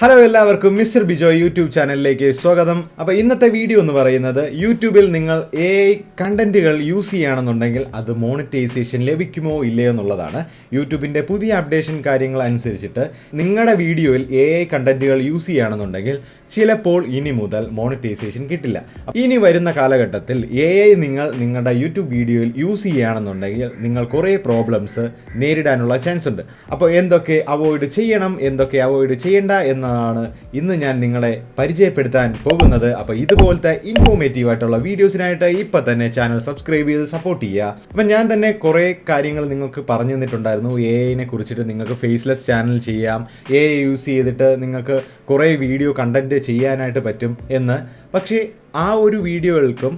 Hello എല്ലാവർക്കും mister Bijo YouTube ചാനലിലേക്ക് സ്വാഗതം. അപ്പോൾ ഇന്നത്തെ വീഡിയോ എന്ന് പറയുന്നത് യൂട്യൂബിൽ നിങ്ങൾ എ കണ്ടന്റുകൾ യൂസ് ചെയ്യുകയാണെന്നുണ്ടെങ്കിൽ അത് മോണിറ്റൈസേഷൻ ലഭിക്കുമോ ഇല്ലയോ എന്നുള്ളതാണ് യൂട്യൂബിന്റെ പുതിയ അപ്ഡേഷൻ കാര്യങ്ങൾ അനുസരിച്ചിട്ട് നിങ്ങളുടെ വീഡിയോയിൽ എ ഐ കണ്ടന്റുകൾ യൂസ് ചെയ്യുകയാണെന്നുണ്ടെങ്കിൽ ചിലപ്പോൾ ഇനി മുതൽ മോണിറ്റൈസേഷൻ കിട്ടില്ല. ഇനി വരുന്ന കാലഘട്ടത്തിൽ എ ഐ നിങ്ങൾ നിങ്ങളുടെ യൂട്യൂബ് വീഡിയോയിൽ യൂസ് ചെയ്യുകയാണെന്നുണ്ടെങ്കിൽ നിങ്ങൾ കുറേ പ്രോബ്ലംസ് നേരിടാനുള്ള ചാൻസ് ഉണ്ട്. അപ്പോൾ എന്തൊക്കെ അവോയ്ഡ് ചെയ്യണം എന്തൊക്കെ അവോയ്ഡ് ചെയ്യേണ്ട എന്നതാണ് ഇന്ന് ഞാൻ നിങ്ങളെ പരിചയപ്പെടുത്താൻ പോകുന്നത്. അപ്പോൾ ഇതുപോലത്തെ ഇൻഫോർമേറ്റീവ് ആയിട്ടുള്ള വീഡിയോസിനായിട്ട് ഇപ്പം തന്നെ ചാനൽ സബ്സ്ക്രൈബ് ചെയ്ത് സപ്പോർട്ട് ചെയ്യുക. അപ്പം ഞാൻ തന്നെ കുറേ കാര്യങ്ങൾ നിങ്ങൾക്ക് പറഞ്ഞു തന്നിട്ടുണ്ടായിരുന്നു. എ ഐനെ കുറിച്ചിട്ട് നിങ്ങൾക്ക് ഫേസ്ലെസ് ചാനൽ ചെയ്യാം. എ ഐ യൂസ് ചെയ്തിട്ട് നിങ്ങൾക്ക് കുറേ വീഡിയോ കണ്ടന്റ് ചെയ്യാനായിട്ട് പറ്റും എന്ന്. പക്ഷേ ആ ഒരു വീഡിയോകൾക്കും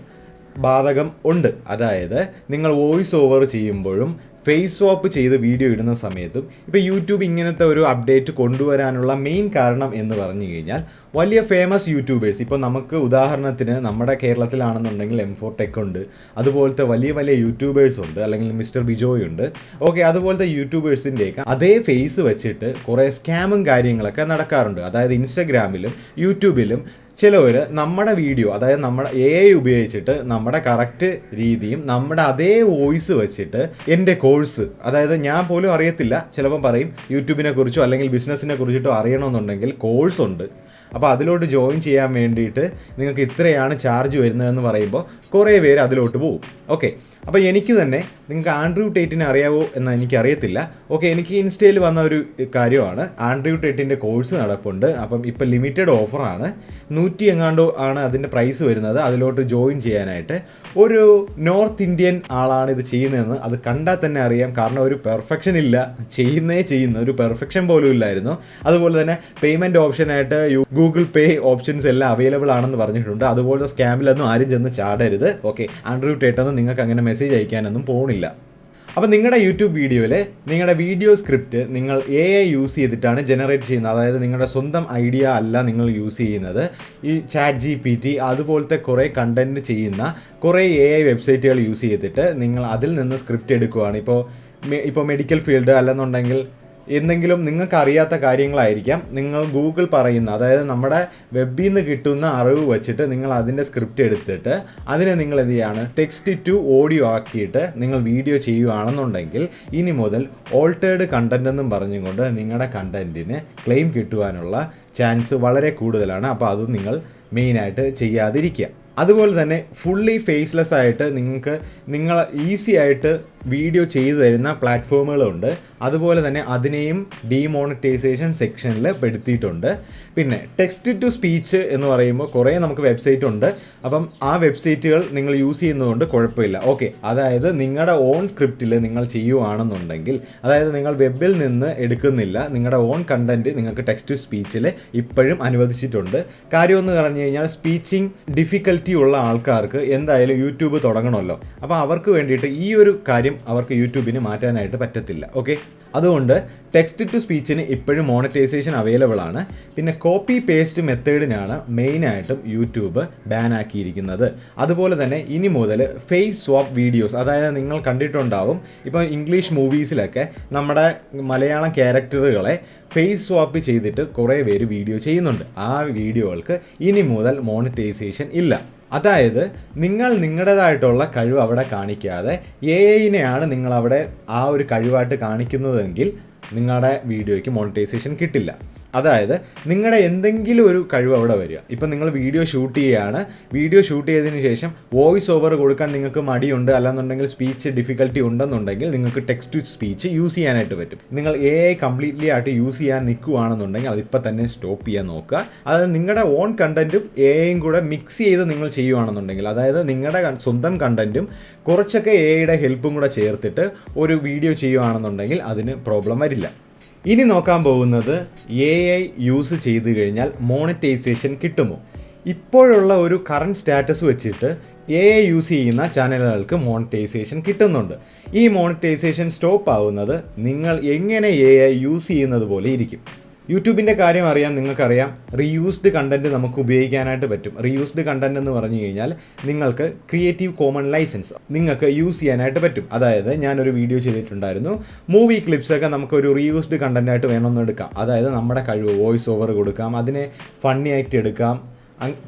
ബാധകം ഉണ്ട്. അതായത് നിങ്ങൾ വോയിസ് ഓവർ ചെയ്യുമ്പോഴും ഫേസ് സ്വാപ്പ് ചെയ്ത് വീഡിയോ ഇടുന്ന സമയത്തും ഇപ്പോൾ യൂട്യൂബ് ഇങ്ങനത്തെ ഒരു അപ്ഡേറ്റ് കൊണ്ടുവരാനുള്ള മെയിൻ കാരണം എന്ന് പറഞ്ഞു കഴിഞ്ഞാൽ വലിയ ഫേമസ് യൂട്യൂബേഴ്സ് ഇപ്പോൾ നമുക്ക് ഉദാഹരണത്തിന് നമ്മുടെ കേരളത്തിലാണെന്നുണ്ടെങ്കിൽ എം ഫോർ ടെക് ഉണ്ട് അതുപോലത്തെ വലിയ വലിയ യൂട്യൂബേഴ്സ് ഉണ്ട് അല്ലെങ്കിൽ മിസ്റ്റർ ബിജോയ് ഉണ്ട്. ഓക്കെ അതുപോലത്തെ യൂട്യൂബേഴ്സിന്റെയൊക്കെ അതേ ഫേസ് വെച്ചിട്ട് കുറേ സ്കാമും കാര്യങ്ങളൊക്കെ നടക്കാറുണ്ട്. അതായത് ഇൻസ്റ്റഗ്രാമിലും യൂട്യൂബിലും ചിലവർ നമ്മുടെ വീഡിയോ അതായത് നമ്മുടെ എ ഐ ഉപയോഗിച്ചിട്ട് നമ്മുടെ കറക്റ്റ് രീതിയും നമ്മുടെ അതേ വോയിസ് വെച്ചിട്ട് എന്റെ കോഴ്സ് അതായത് ഞാൻ പോലും അറിയത്തില്ല. ചിലപ്പം പറയും യൂട്യൂബിനെ കുറിച്ചോ അല്ലെങ്കിൽ ബിസിനസ്സിനെ കുറിച്ചിട്ടോ അറിയണമെന്നുണ്ടെങ്കിൽ കോഴ്സ് ഉണ്ട്. അപ്പോൾ അതിലോട്ട് ജോയിൻ ചെയ്യാൻ വേണ്ടിയിട്ട് നിങ്ങൾക്ക് ഇത്രയാണ് ചാർജ് വരുന്നതെന്ന് പറയുമ്പോൾ കുറേ പേര് അതിലോട്ട് പോകും. ഓക്കെ അപ്പോൾ എനിക്ക് തന്നെ നിങ്ങൾക്ക് ആൻഡ്രൂ ടേറ്റിനെ അറിയാവോ എന്ന് എനിക്കറിയത്തില്ല. ഓക്കെ എനിക്ക് ഇൻസ്റ്റയിൽ വന്ന ഒരു കാര്യമാണ്. ആൻഡ്രൂ ടേറ്റിന്റെ കോഴ്സ് നടപ്പുണ്ട്. അപ്പം ഇപ്പം ലിമിറ്റഡ് ഓഫറാണ്. നൂറ്റി എങ്ങാണ്ടോ ആണ് അതിന്റെ പ്രൈസ് വരുന്നത്. അതിലോട്ട് ജോയിൻ ചെയ്യാനായിട്ട്. ഒരു നോർത്ത് ഇന്ത്യൻ ആളാണ് ഇത് ചെയ്യുന്നതെന്ന് അത് കണ്ടാൽ തന്നെ അറിയാം. കാരണം ഒരു പെർഫെക്ഷൻ ഇല്ല. ചെയ്യുന്നേ ചെയ്യുന്ന. ഒരു പെർഫെക്ഷൻ പോലും ഇല്ലായിരുന്നു. അതുപോലെ തന്നെ പേയ്മെന്റ് ഓപ്ഷനായിട്ട് ഗൂഗിൾ പേ ഓപ്ഷൻസ് എല്ലാം അവൈലബിൾ ആണെന്ന് പറഞ്ഞിട്ടുണ്ട്. അതുപോലത്തെ സ്കാമിലൊന്നും ആരും ചെന്ന് ചാടരുത്. ഓക്കെ ആൻഡ്രൂ ടേട്ടൊന്നും നിങ്ങൾക്ക് അങ്ങനെ മെസ്സേജ് അയക്കാനൊന്നും പോണില്ല. അപ്പോൾ നിങ്ങളുടെ യൂട്യൂബ് വീഡിയോയിൽ നിങ്ങളുടെ വീഡിയോ സ്ക്രിപ്റ്റ് നിങ്ങൾ എ ഐ യൂസ് ചെയ്തിട്ടാണ് ജനറേറ്റ് ചെയ്യുന്നത്. അതായത് നിങ്ങളുടെ സ്വന്തം ഐഡിയ അല്ല നിങ്ങൾ യൂസ് ചെയ്യുന്നത്. ഈ ചാറ്റ് ജി പി ടി അതുപോലത്തെ കുറേ കണ്ടന്റ് ചെയ്യുന്ന കുറേ എ ഐ വെബ്സൈറ്റുകൾ യൂസ് ചെയ്തിട്ട് നിങ്ങൾ അതിൽ നിന്ന് സ്ക്രിപ്റ്റ് എടുക്കുകയാണ് ഇപ്പോൾ ഇപ്പോൾ മെഡിക്കൽ ഫീൽഡ് അല്ലെന്നുണ്ടെങ്കിൽ എന്തെങ്കിലും നിങ്ങൾക്ക് അറിയാത്ത കാര്യങ്ങളായിരിക്കാം. നിങ്ങൾ ഗൂഗിൾ പറയുന്ന അതായത് നമ്മുടെ വെബിൽ നിന്ന് കിട്ടുന്ന അറിവ് വെച്ചിട്ട് നിങ്ങൾ അതിന്റെ സ്ക്രിപ്റ്റ് എടുത്തിട്ട് അതിനെ നിങ്ങൾ എന്ത് ചെയ്യാണ്? ടെക്സ്റ്റ് ടു ഓഡിയോ ആക്കിയിട്ട് നിങ്ങൾ വീഡിയോ ചെയ്യുകയാണെന്നുണ്ടെങ്കിൽ ഇനി മുതൽ ഓൾട്ടേഡ് കണ്ടന്റ് എന്നും പറഞ്ഞുകൊണ്ട് നിങ്ങളുടെ കണ്ടന്റിന് ക്ലെയിം കിട്ടുവാനുള്ള ചാൻസ് വളരെ കൂടുതലാണ്. അപ്പോൾ അത് നിങ്ങൾ മെയിനായിട്ട് ചെയ്യാതിരിക്കുക. അതുപോലെ തന്നെ ഫുള്ളി ഫേസ്ലെസ് ആയിട്ട് നിങ്ങൾക്ക് നിങ്ങൾ ഈസി ആയിട്ട് വീഡിയോ ചെയ്തു തരുന്ന പ്ലാറ്റ്ഫോമുകളുണ്ട്. അതുപോലെ തന്നെ അതിനെയും ഡീമോണിറ്റൈസേഷൻ സെക്ഷനിൽ പെടുത്തിയിട്ടുണ്ട്. പിന്നെ ടെക്സ്റ്റ് ടു സ്പീച്ച് എന്ന് പറയുമ്പോൾ കുറേ നമുക്ക് വെബ്സൈറ്റ് ഉണ്ട്. അപ്പം ആ വെബ്സൈറ്റുകൾ നിങ്ങൾ യൂസ് ചെയ്യുന്നതുകൊണ്ട് കുഴപ്പമില്ല. ഓക്കെ അതായത് നിങ്ങളുടെ ഓൺ സ്ക്രിപ്റ്റിൽ നിങ്ങൾ ചെയ്യുവാണെന്നുണ്ടെങ്കിൽ അതായത് നിങ്ങൾ വെബിൽ നിന്ന് എടുക്കുന്നില്ല നിങ്ങളുടെ ഓൺ കണ്ടന്റ് നിങ്ങൾക്ക് ടെക്സ്റ്റ് ടു സ്പീച്ചിൽ ഇപ്പോഴും അനുവദിച്ചിട്ടുണ്ട്. കാര്യമെന്ന് പറഞ്ഞു കഴിഞ്ഞാൽ സ്പീച്ചിങ് ഡിഫിക്കൽറ്റി ഉള്ള ആൾക്കാർക്ക് എന്തായാലും യൂട്യൂബ് തുടങ്ങണമല്ലോ. അപ്പോൾ അവർക്ക് വേണ്ടിയിട്ട് ഈ ഒരു കാര്യം അവർക്ക് യൂട്യൂബിന് മാറ്റാനായിട്ട് പറ്റത്തില്ല ഓക്കെ അതുകൊണ്ട് ടെക്സ്റ്റ് ടു സ്പീച്ചിന് ഇപ്പോഴും മോണിറ്റൈസേഷൻ അവൈലബിൾ ആണ്. പിന്നെ കോപ്പി പേസ്റ്റ് മെത്തേഡിനാണ് മെയിനായിട്ടും യൂട്യൂബ് ബാൻ ആക്കിയിരിക്കുന്നത്. അതുപോലെ തന്നെ ഇനി മുതൽ ഫേസ് സ്വാപ്പ് വീഡിയോസ് അതായത് നിങ്ങൾ കണ്ടിട്ടുണ്ടാവും ഇപ്പോൾ ഇംഗ്ലീഷ് മൂവീസിലൊക്കെ നമ്മുടെ മലയാളം ക്യാരക്ടറുകളെ ഫേസ് സ്വാപ്പ് ചെയ്തിട്ട് കുറേ പേര് വീഡിയോ ചെയ്യുന്നുണ്ട്. ആ വീഡിയോകൾക്ക് ഇനി മുതൽ മോണിറ്റൈസേഷൻ ഇല്ല. അതായത് നിങ്ങൾ നിങ്ങളുടേതായിട്ടുള്ള കഴിവ് അവിടെ കാണിക്കാതെ എ ഐനെയാണ് നിങ്ങൾ അവിടെ ആ ഒരു കഴിവായിട്ട് കാണിക്കുന്നതെങ്കിൽ നിങ്ങളുടെ വീഡിയോയ്ക്ക് മോണിറ്റൈസേഷൻ കിട്ടില്ല. അതായത് നിങ്ങളുടെ എന്തെങ്കിലും ഒരു കഴിവ് അവിടെ വരിക. ഇപ്പം നിങ്ങൾ വീഡിയോ ഷൂട്ട് ചെയ്യുകയാണ് വീഡിയോ ഷൂട്ട് ചെയ്തതിന് ശേഷം വോയിസ് ഓവർ കൊടുക്കാൻ നിങ്ങൾക്ക് മടിയുണ്ട് അല്ലാന്നുണ്ടെങ്കിൽ സ്പീച്ച് ഡിഫിക്കൽട്ടി ഉണ്ടെന്നുണ്ടെങ്കിൽ നിങ്ങൾക്ക് ടെക്സ്റ്റ് ടു സ്പീച്ച് യൂസ് ചെയ്യാനായിട്ട് പറ്റും. നിങ്ങൾ എ ഐ കംപ്ലീറ്റ്ലി ആയിട്ട് യൂസ് ചെയ്യാൻ നിൽക്കുകയാണെന്നുണ്ടെങ്കിൽ അതിപ്പോൾ തന്നെ സ്റ്റോപ്പ് ചെയ്യാൻ നോക്കുക. അതായത് നിങ്ങളുടെ ഓൺ കണ്ടന്റും എ ഐയും കൂടെ മിക്സ് ചെയ്ത് നിങ്ങൾ ചെയ്യുകയാണെന്നുണ്ടെങ്കിൽ അതായത് നിങ്ങളുടെ സ്വന്തം കണ്ടന്റും കുറച്ചൊക്കെ എ ഐയുടെ ഹെൽപ്പും കൂടെ ചേർത്തിട്ട് ഒരു വീഡിയോ ചെയ്യുകയാണെന്നുണ്ടെങ്കിൽ അതിന് പ്രോബ്ലം വരില്ല. ഇനി നോക്കാൻ പോകുന്നത് എ ഐ യൂസ് ചെയ്ത് കഴിഞ്ഞാൽ മോണിറ്റൈസേഷൻ കിട്ടുമോ? ഇപ്പോഴുള്ള ഒരു കറണ്ട് സ്റ്റാറ്റസ് വെച്ചിട്ട് എ ഐ യൂസ് ചെയ്യുന്ന ചാനലുകൾക്ക് മോണിറ്റൈസേഷൻ കിട്ടുന്നുണ്ട്. ഈ മോണിറ്റൈസേഷൻ സ്റ്റോപ്പ് ആവുന്നത് നിങ്ങൾ എങ്ങനെ എ ഐ യൂസ് ചെയ്യുന്നത് പോലെ ഇരിക്കും. യൂട്യൂബിന്റെ കാര്യം അറിയാൻ നിങ്ങൾക്കറിയാം. റീയൂസ്ഡ് കണ്ടന്റ് നമുക്ക് ഉപയോഗിക്കാനായിട്ട് പറ്റും. റീയൂസ്ഡ് കണ്ടന്റ് എന്ന് പറഞ്ഞു കഴിഞ്ഞാൽ നിങ്ങൾക്ക് ക്രിയേറ്റീവ് കോമൺ ലൈസൻസ് നിങ്ങൾക്ക് യൂസ് ചെയ്യാനായിട്ട് പറ്റും. അതായത് ഞാനൊരു വീഡിയോ ചെയ്തിട്ടുണ്ടായിരുന്നു. മൂവി ക്ലിപ്സ് ഒക്കെ നമുക്കൊരു റീയൂസ്ഡ് കണ്ടന്റ് ആയിട്ട് വേണമെന്ന് എടുക്കാം. അതായത് നമ്മുടെ കഴിവ് വോയിസ് ഓവർ കൊടുക്കാം. അതിനെ ഫണ്ണി ആയിട്ട് എടുക്കാം.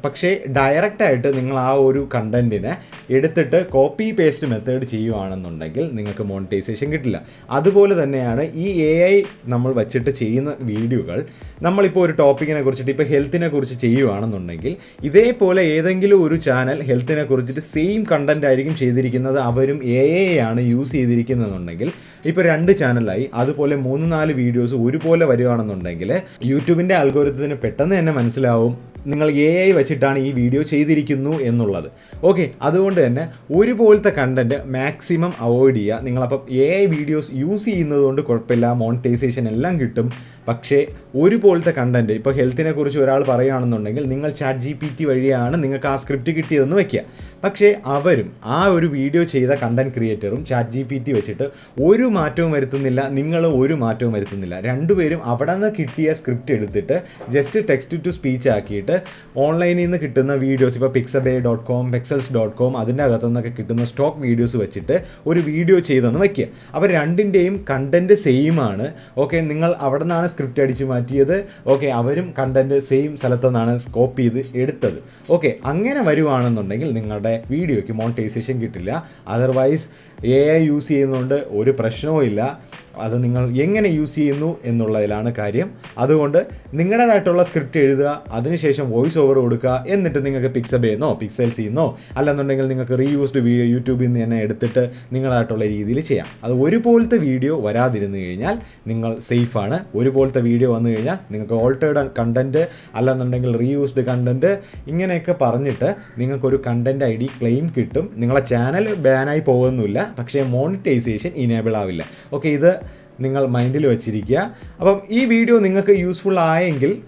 പക്ഷേ ഡയറക്റ്റായിട്ട് നിങ്ങൾ ആ ഒരു കണ്ടന്റിനെ എടുത്തിട്ട് കോപ്പി പേസ്റ്റ് മെത്തേഡ് ചെയ്യുവാണെന്നുണ്ടെങ്കിൽ നിങ്ങൾക്ക് മോണിറ്റൈസേഷൻ കിട്ടില്ല. അതുപോലെ തന്നെയാണ് ഈ എ ഐ നമ്മൾ വച്ചിട്ട് ചെയ്യുന്ന വീഡിയോകൾ. നമ്മളിപ്പോൾ ഒരു ടോപ്പിക്കിനെ കുറിച്ചിട്ട് ഇപ്പോൾ ഹെൽത്തിനെ കുറിച്ച് ചെയ്യുവാണെന്നുണ്ടെങ്കിൽ ഇതേപോലെ ഏതെങ്കിലും ഒരു ചാനൽ ഹെൽത്തിനെ കുറിച്ചിട്ട് സെയിം കണ്ടന്റ് ആയിരിക്കും ചെയ്തിരിക്കുന്നത് അവരും എ ഐ ആണ് യൂസ് ചെയ്തിരിക്കുന്നതെന്നുണ്ടെങ്കിൽ ഇപ്പോൾ രണ്ട് ചാനലായി അതുപോലെ മൂന്ന് നാല് വീഡിയോസ് ഒരുപോലെ വരികയാണെന്നുണ്ടെങ്കിൽ യൂട്യൂബിന്റെ അൽഗോരിതത്തിന് പെട്ടെന്ന് തന്നെ മനസ്സിലാവും നിങ്ങൾ എ ഐ വെച്ചിട്ടാണ് ഈ വീഡിയോ ചെയ്തിരിക്കുന്നു എന്നുള്ളത്. ഓക്കെ അതുകൊണ്ട് തന്നെ ഒരുപോലത്തെ കണ്ടന്റ് മാക്സിമം അവോയ്ഡ് ചെയ്യുക. നിങ്ങളപ്പം എ ഐ വീഡിയോസ് യൂസ് ചെയ്യുന്നത് കൊണ്ട് കുഴപ്പമില്ല മോണിറ്റൈസേഷൻ എല്ലാം കിട്ടും. പക്ഷേ ഒരുപോലത്തെ കണ്ടന്റ് ഇപ്പോൾ ഹെൽത്തിനെ കുറിച്ച് ഒരാൾ പറയുകയാണെന്നുണ്ടെങ്കിൽ നിങ്ങൾ ചാറ്റ് ജി പി ടി വഴിയാണ് നിങ്ങൾക്ക് ആ സ്ക്രിപ്റ്റ് കിട്ടിയതെന്ന് വെക്കുക. പക്ഷേ അവരും ആ ഒരു വീഡിയോ ചെയ്ത കണ്ടന്റ് ക്രിയേറ്ററും ചാറ്റ് ജി പി ടി വെച്ചിട്ട് ഒരു മാറ്റവും വരുത്തുന്നില്ല നിങ്ങൾ ഒരു മാറ്റവും വരുത്തുന്നില്ല. രണ്ടുപേരും അവിടെ നിന്ന് കിട്ടിയ സ്ക്രിപ്റ്റ് എടുത്തിട്ട് ജസ്റ്റ് ടെക്സ്റ്റ് ടു സ്പീച്ച് ആക്കിയിട്ട് ഓൺലൈനിൽ നിന്ന് കിട്ടുന്ന വീഡിയോസ് ഇപ്പോൾ Pixabay dot com Pexels dot com അതിന്റെ അകത്തു നിന്നൊക്കെ കിട്ടുന്ന സ്റ്റോക്ക് വീഡിയോസ് വെച്ചിട്ട് ഒരു വീഡിയോ ചെയ്തെന്ന് വയ്ക്കുക അപ്പോൾ രണ്ടിന്റെയും കണ്ടന്റ് സെയിം ആണ്. ഓക്കെ നിങ്ങൾ അവിടെ നിന്നാണ് സ്ക്രിപ്റ്റ് അടിച്ച് മാറ്റിയത്. ഓക്കെ അവരും കണ്ടന്റ് സെയിം സ്ഥലത്തു നിന്നാണ് കോപ്പി ചെയ്ത് എടുത്തത്. ഓക്കെ അങ്ങനെ വരുവാണെന്നുണ്ടെങ്കിൽ നിങ്ങളുടെ വീഡിയോയ്ക്ക് മോണിറ്റൈസേഷൻ കിട്ടില്ല. അതർവൈസ് എ ഐ യൂസ് ചെയ്യുന്നതുകൊണ്ട് ഒരു പ്രശ്നവും ഇല്ല. അത് നിങ്ങൾ എങ്ങനെ യൂസ് ചെയ്യുന്നു എന്നുള്ളതിലാണ് കാര്യം. അതുകൊണ്ട് നിങ്ങളുടേതായിട്ടുള്ള സ്ക്രിപ്റ്റ് എഴുതുക അതിനുശേഷം വോയിസ് ഓവർ കൊടുക്കുക എന്നിട്ട് നിങ്ങൾക്ക് പിക്സബേന്നോ പിക്സൽസ് ചെയ്യുന്നോ അല്ലെന്നുണ്ടെങ്കിൽ നിങ്ങൾക്ക് റീയൂസ്ഡ് വീഡിയോ യൂട്യൂബിൽ നിന്ന് തന്നെ എടുത്തിട്ട് നിങ്ങളായിട്ടുള്ള രീതിയിൽ ചെയ്യാം. അത് ഒരുപോലത്തെ വീഡിയോ വരാതിരുന്നു കഴിഞ്ഞാൽ നിങ്ങൾ സേഫാണ് ഒരുപോലത്തെ വീഡിയോ വന്നു കഴിഞ്ഞാൽ നിങ്ങൾക്ക് ഓൾട്ടേഡ് കണ്ടന്റ് അല്ലെന്നുണ്ടെങ്കിൽ റീയൂസ്ഡ് കണ്ടന്റ് ഇങ്ങനെയൊക്കെ പറഞ്ഞിട്ട് നിങ്ങൾക്കൊരു കണ്ടന്റ് ഐ ഡി ക്ലെയിം കിട്ടും. നിങ്ങളെ ചാനൽ ബാനായി പോകുന്നില്ല. പക്ഷേ മോണിറ്റൈസേഷൻ ഇനേബിൾ ആവില്ല. ഓക്കെ ഇത് നിങ്ങൾ മൈൻഡിൽ വെച്ചിരിക്കുക. അപ്പം ഈ വീഡിയോ നിങ്ങൾക്ക് യൂസ്ഫുൾ ആയെങ്കിൽ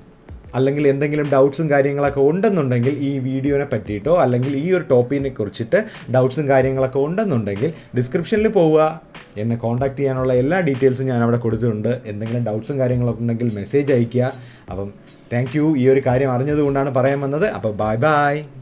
അല്ലെങ്കിൽ എന്തെങ്കിലും ഡൗട്ട്സും കാര്യങ്ങളൊക്കെ ഉണ്ടെന്നുണ്ടെങ്കിൽ ഈ വീഡിയോനെ പറ്റിയിട്ടോ അല്ലെങ്കിൽ ഈ ഒരു ടോപ്പിനെ കുറിച്ചിട്ട് ഡൗട്ട്സും കാര്യങ്ങളൊക്കെ ഉണ്ടെന്നുണ്ടെങ്കിൽ ഡിസ്ക്രിപ്ഷനിൽ പോവുക. എന്നെ കോൺടാക്ട് ചെയ്യാനുള്ള എല്ലാ ഡീറ്റെയിൽസും ഞാൻ അവിടെ കൊടുത്തിട്ടുണ്ട്. എന്തെങ്കിലും ഡൗട്ട്സും കാര്യങ്ങളൊക്കെ ഉണ്ടെങ്കിൽ മെസ്സേജ് അയയ്ക്കുക. അപ്പം താങ്ക് യു ഈ ഒരു കാര്യം അറിഞ്ഞതുകൊണ്ടാണ് പറയാൻ വന്നത്. അപ്പോൾ ബൈ ബൈ